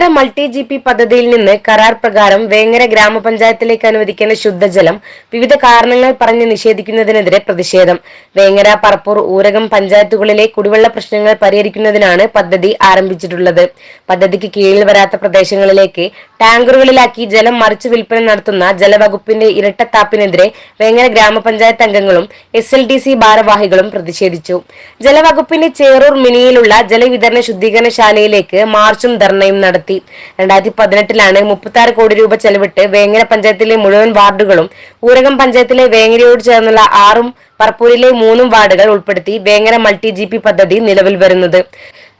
Vengara multi G P പദ്ധതിയിൽ നിന്ന് കരാർ പ്രകാരം വേങ്ങര ഗ്രാമപഞ്ചായത്തിലേക്ക് അനുവദിക്കുന്ന ശുദ്ധജലം വിവിധ കാരണങ്ങൾ പറഞ്ഞ് നിഷേധിക്കുന്നതിനെതിരെ പ്രതിഷേധം. വേങ്ങര പറപ്പൂർ ഊരകം പഞ്ചായത്തുകളിലെ കുടിവെള്ള പ്രശ്നങ്ങൾ പരിഹരിക്കുന്നതിനാണ് പദ്ധതി ആരംഭിച്ചിട്ടുള്ളത്. പദ്ധതിക്ക് കീഴിൽ വരാത്ത പ്രദേശങ്ങളിലേക്ക് ടാങ്കറുകളിലാക്കി ജലം മറിച്ചു വിൽപ്പന നടത്തുന്ന ജലവകുപ്പിന്റെ ഇരട്ടത്താപ്പിനെതിരെ വേങ്ങര ഗ്രാമപഞ്ചായത്ത് അംഗങ്ങളും എസ് എൽ സി ഭാരവാഹികളും പ്രതിഷേധിച്ചു. ജലവകുപ്പിന്റെ ചേറൂർ മിനിയിലുള്ള ജലവിതരണ ശുദ്ധീകരണശാലയിലേക്ക് മാർച്ചും ധർണയും നടത്തി. രണ്ടായിരത്തി പതിനെട്ടിലാണ് മുപ്പത്തി കോടി രൂപ ചെലവിട്ട് വേങ്ങര പഞ്ചായത്തിലെ മുഴുവൻ വാർഡുകളും ഊരകം പഞ്ചായത്തിലെ വേങ്ങരയോട് ചേർന്നുള്ള ആറും പറപ്പൂരിലെ മൂന്നും വാർഡുകൾ ഉൾപ്പെടുത്തി വേങ്ങര മൾട്ടി ജി പദ്ധതി നിലവിൽ വരുന്നത്.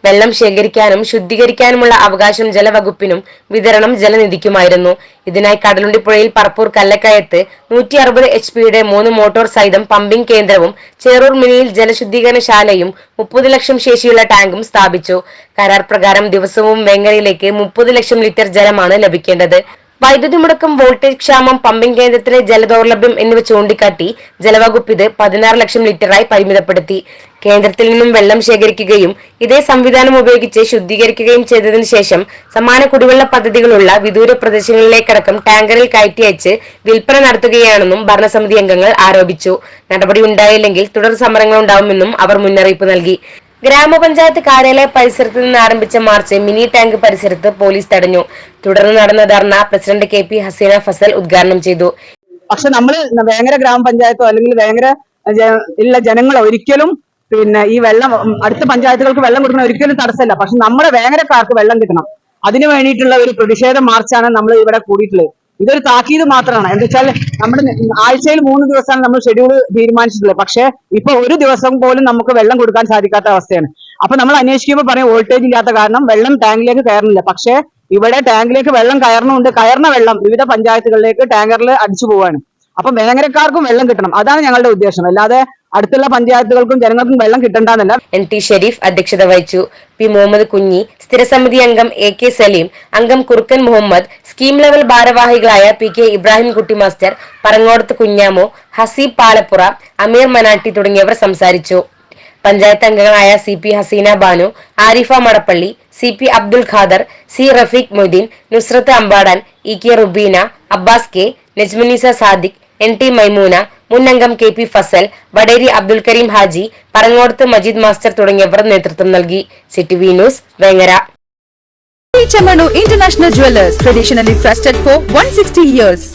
വെള്ളം ശേഖരിക്കാനും ശുദ്ധീകരിക്കാനുമുള്ള അവകാശം ജലവകുപ്പിനും വിതരണം ജലനിധിക്കുമായിരുന്നു. ഇതിനായി കടലുണ്ടിപ്പുഴയിൽ പറപ്പൂർ കല്ലക്കയത്ത് നൂറ്റി അറുപത് എച്ച് പിയുടെ മൂന്ന് മോട്ടോർ സഹിതം പമ്പിംഗ് കേന്ദ്രവും ചേറൂർ മിനിയിൽ ജലശുദ്ധീകരണശാലയും മുപ്പത് ലക്ഷം ശേഷിയുള്ള ടാങ്കും സ്ഥാപിച്ചു. കരാർ പ്രകാരം ദിവസവും വേങ്ങരയിലേക്ക് മുപ്പത് ലക്ഷം ലിറ്റർ ജലമാണ് ലഭിക്കേണ്ടത്. വൈദ്യുതി മുടക്കം വോൾട്ടേജ് ക്ഷാമം പമ്പിംഗ് കേന്ദ്രത്തിലെ ജലദൗർലഭ്യം എന്നിവ ചൂണ്ടിക്കാട്ടി ജലവകുപ്പ് ഇത് പതിനാറ് ലക്ഷം ലിറ്ററായി പരിമിതപ്പെടുത്തി. കേന്ദ്രത്തിൽ നിന്നും വെള്ളം ശേഖരിക്കുകയും ഇതേ സംവിധാനം ഉപയോഗിച്ച് ശുദ്ധീകരിക്കുകയും ചെയ്തതിനു ശേഷം സമാന കുടിവെള്ള പദ്ധതികളുള്ള വിദൂര പ്രദേശങ്ങളിലേക്കടക്കം ടാങ്കറിൽ കയറ്റി അയച്ച് വിൽപ്പന നടത്തുകയാണെന്നും ഭരണസമിതി അംഗങ്ങൾ ആരോപിച്ചു. നടപടി ഉണ്ടായില്ലെങ്കിൽ തുടർ സമരങ്ങളുണ്ടാവുമെന്നും അവർ മുന്നറിയിപ്പ് നൽകി. ഗ്രാമപഞ്ചായത്ത് കാര്യാലയ പരിസരത്ത് നിന്ന് ആരംഭിച്ച മാർച്ച് മിനി ടാങ്ക് പരിസരത്ത് പോലീസ് തടഞ്ഞു. തുടർന്ന് നടന്ന dharna president K P Haseena Fasal ഉദ്ഘാടനം ചെയ്തു. പക്ഷെ നമ്മൾ വേങ്ങര ഗ്രാമപഞ്ചായത്തോ അല്ലെങ്കിൽ വേങ്ങര ഉള്ള ജനങ്ങൾ ഒരിക്കലും പിന്നെ ഈ വെള്ളം അടുത്ത പഞ്ചായത്തുകൾക്ക് വെള്ളം കൊടുക്കുന്ന ഒരിക്കലും തടസ്സമല്ല പക്ഷെ നമ്മുടെ വേങ്ങരക്കാർക്ക് വെള്ളം കിട്ടണം. അതിനു വേണ്ടിയിട്ടുള്ള ഒരു പ്രതിഷേധ മാർച്ചാണ് നമ്മൾ ഇവിടെ കൂടിയിട്ടുള്ളത്. ഇതൊരു താക്കീത് മാത്രമാണ്. എന്താ വെച്ചാൽ നമ്മുടെ ആഴ്ചയിൽ മൂന്ന് ദിവസമാണ് നമ്മൾ ഷെഡ്യൂൾ തീരുമാനിച്ചിട്ടുള്ളത്. പക്ഷേ ഇപ്പൊ ഒരു ദിവസം പോലും നമുക്ക് വെള്ളം കൊടുക്കാൻ സാധിക്കാത്ത അവസ്ഥയാണ്. അപ്പൊ നമ്മൾ അന്വേഷിക്കുമ്പോൾ പറയും വോൾട്ടേജ് ഇല്ലാത്ത കാരണം വെള്ളം ടാങ്കിലേക്ക് കയറുന്നില്ല. പക്ഷേ ഇവിടെ ടാങ്കിലേക്ക് വെള്ളം കയറണമുണ്ട് കയറുന്ന വെള്ളം വിവിധ പഞ്ചായത്തുകളിലേക്ക് ടാങ്കറിൽ അടിച്ചു പോവാണ് അപ്പൊ വേങ്ങരക്കാർക്കും വെള്ളം കിട്ടണം. അതാണ് ഞങ്ങളുടെ ഉദ്ദേശം. അല്ലാതെ അടുത്തുള്ള പഞ്ചായത്തുകൾക്കും ജനങ്ങൾക്കും വെള്ളം കിട്ടണ്ടെന്നല്ല. എൻ ടി ഷെരീഫ് അധ്യക്ഷത വഹിച്ചു. പി മുഹമ്മദ് കുഞ്ഞി സ്ഥിരസമിതി അംഗം എ കെ സലീം അംഗം കുറുക്കൻ മുഹമ്മദ് സ്കീം ലെവൽ ഭാരവാഹികളായ P K Ibrahim Kutty master Parangodath Kunjamo Haseeb Palappura Ameer Manatti തുടങ്ങിയവർ സംസാരിച്ചു. പഞ്ചായത്ത് അംഗങ്ങളായ C P Haseena Banu Arifa Madappally C P Abdul Khader C Rafeeq Moideen Nusrath Ambadan E K Rubeena Abbas K Najmaneesa Sadiq N T Maimoona മുൻ അംഗം K P Fasal Vaderi Abdul Kareem Haji Parangodath Majeed master തുടങ്ങിയവർ നേതൃത്വം നൽകി city V news Vengara Chamanu International Jewelers, traditionally trusted for 160 years.